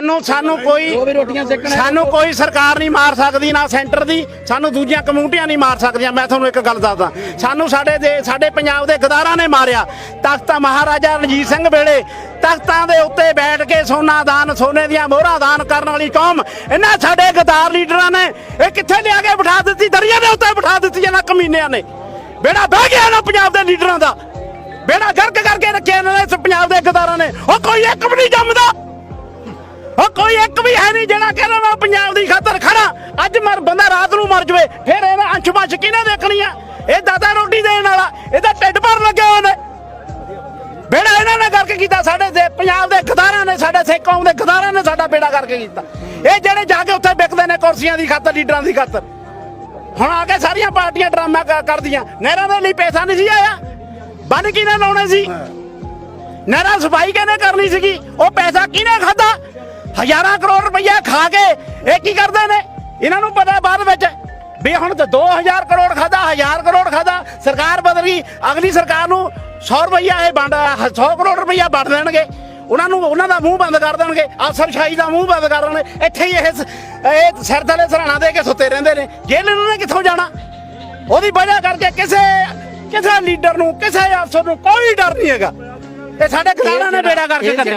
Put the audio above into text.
ਸਾਨੂੰ ਸਾਨੂੰ ਕੋਈ ਉਹ ਵੀ ਰੋਟੀਆਂ ਸੇਕਣ ਸਾਨੂੰ ਕੋਈ ਸਰਕਾਰ ਨਹੀਂ ਮਾਰ ਸਕਦੀ ਨਾ ਸੈਂਟਰ ਦੀ। ਸਾਨੂੰ ਦੂਜੀਆਂ ਕਮਿਊਨਿਟੀਆਂ ਨਹੀਂ ਮਾਰ ਸਕਦੀਆਂ। ਮੈਂ ਤੁਹਾਨੂੰ ਇੱਕ ਗੱਲ ਦੱਸਦਾ। ਸਾਨੂੰ ਸਾਡੇ ਦੇ ਸਾਡੇ ਪੰਜਾਬ ਦੇ ਗਦਾਰਾਂ ਨੇ ਮਾਰਿਆ। ਤਖਤ ਮਹਾਰਾਜਾ ਰਣਜੀਤ ਸਿੰਘ ਵੇਲੇ ਤਖਤਾਂ ਦੇ ਉੱਤੇ ਬੈਠ ਕੇ ਸੋਨਾ ਦਾਨ ਸੋਨੇ ਦੀਆਂ ਮੋਹਰਾਂ ਦਾਨ ਕਰਨ ਵਾਲੀ ਕੌਮ ਇਹਨਾਂ ਸਾਡੇ ਗਦਾਰ ਲੀਡਰਾਂ ਨੇ ਇਹ ਕਿੱਥੇ ਲਿਆ ਕੇ ਬਿਠਾ ਦਿੱਤੀ? ਦਰਿਆ ਦੇ ਉੱਤੇ ਬਿਠਾ ਦਿੱਤੀ ਇਹਨਾਂ ਕਮੀਨਿਆਂ ਨੇ। ਬੇੜਾ ਬਹਿ ਗਿਆ ਨਾ ਪੰਜਾਬ ਦੇ ਲੀਡਰਾਂ ਦਾ। ਬੇੜਾ ਗਰਕ ਕਰਕੇ ਰੱਖਿਆ ਇਹਨਾਂ ਨੇ ਪੰਜਾਬ ਦੇ ਗਦਾਰਾਂ ਨੇ। ਉਹ ਕੋਈ ਇੱਕ ਵੀ ਨਹੀਂ ਜੰਮਦਾ। ਉਹ ਕੋਈ ਇੱਕ ਵੀ ਹੈ ਨਹੀਂ ਜਿਹੜਾ ਕਹਿੰਦਾ ਮੈਂ ਪੰਜਾਬ ਦੀ ਖਾਤਰ ਖੜਾ। ਅੱਜ ਮਰ ਬੰਦਾ ਰਾਤ ਨੂੰ ਮਰ ਜਵੇ ਫਿਰ ਇਹਨੇ ਅੰਸ਼ ਮਸ਼ ਕਿਹਨੇ ਦੇਖਣੀ ਆ? ਇਹ ਦਾਦਾ ਰੋਟੀ ਦੇਣ ਵਾਲਾ ਇਹਦਾ ਢਿੱਡ ਭਰ ਲੱਗਿਆ ਹੋਇਆ ਨੇ। ਬੇੜਾ ਇਹਨਾਂ ਨੇ ਕਰਕੇ ਕੀਤਾ ਸਾਡੇ ਦੇ ਪੰਜਾਬ ਦੇ ਗਦਾਰਾਂ ਨੇ ਸਾਡੇ ਸਿੱਖ ਕੌਮ ਦੇ ਗਦਾਰਾਂ ਨੇ ਸਾਡਾ ਬੇੜਾ ਕਰਕੇ ਕੀਤਾ। ਇਹ ਜਿਹੜੇ ਜਾ ਕੇ ਉੱਥੇ ਵਿਕਦੇ ਨੇ ਕੁਰਸੀਆਂ ਦੀ ਖਾਤਰ ਲੀਡਰਾਂ ਦੀ ਖਾਤਰ। ਹੁਣ ਆ ਕੇ ਸਾਰੀਆਂ ਪਾਰਟੀਆਂ ਡਰਾਮਾ ਕਰਦੀਆਂ। ਨਹਿਰਾਂ ਦੇ ਲਈ ਪੈਸਾ ਨਹੀਂ ਸੀ ਆਇਆ। ਬੰਨ ਕਿਹਨੇ ਲਾਉਣੇ ਸੀ? ਨਹਿਰਾਂ ਸਫ਼ਾਈ ਕਿਹਨੇ ਕਰਨੀ ਸੀਗੀ? ਕਰੋੜ ਰੁਪਈਆ ਖਾ ਕੇ ਇਹ ਕੀ ਕਰਦੇ ਨੇ? ਇਹਨਾਂ ਨੂੰ ਪਤਾ ਬਾਅਦ ਵਿੱਚ ਵੀ ਹੁਣ ਤਾਂ 2000 ਕਰੋੜ ਖਾਦਾ 1000 ਕਰੋੜ ਖਾਦਾ ਸਰਕਾਰ ਬਦਲ ਗਈ ਅਗਲੀ ਸਰਕਾਰ ਨੂੰ 100 ਰੁਪਈਆ ਇਹ ਵੰਡ 100 ਕਰੋੜ ਰੁਪਈਆ ਵੰਡ ਦੇਣਗੇ। ਉਹਨਾਂ ਨੂੰ ਉਹਨਾਂ ਦਾ ਮੂੰਹ ਬੰਦ ਕਰ ਦੇਣਗੇ ਅਫਸਰਸ਼ਾਹੀ ਦਾ ਮੂੰਹ ਬੰਦ ਕਰ ਦੇਣਗੇ। ਇੱਥੇ ਹੀ ਇਹ ਇਹ ਸਿਰ ਥੱਲੇ ਸਰਾਣਾ ਦੇ ਕੇ ਸੁੱਤੇ ਰਹਿੰਦੇ ਨੇ। ਜੇਲ੍ਹ ਇਹਨਾਂ ਨੇ ਕਿੱਥੋਂ ਜਾਣਾ? ਉਹਦੀ ਵਜ੍ਹਾ ਕਰਕੇ ਕਿਸੇ ਕਿਸੇ ਲੀਡਰ ਨੂੰ ਕਿਸੇ ਅਫਸਰ ਨੂੰ ਕੋਈ ਡਰ ਨਹੀਂ ਹੈਗਾ। ਇਹ ਸਾਡੇ ਕਿਸਾਨਾਂ ਨੇ ਬੇੜਾ ਕਰਕੇ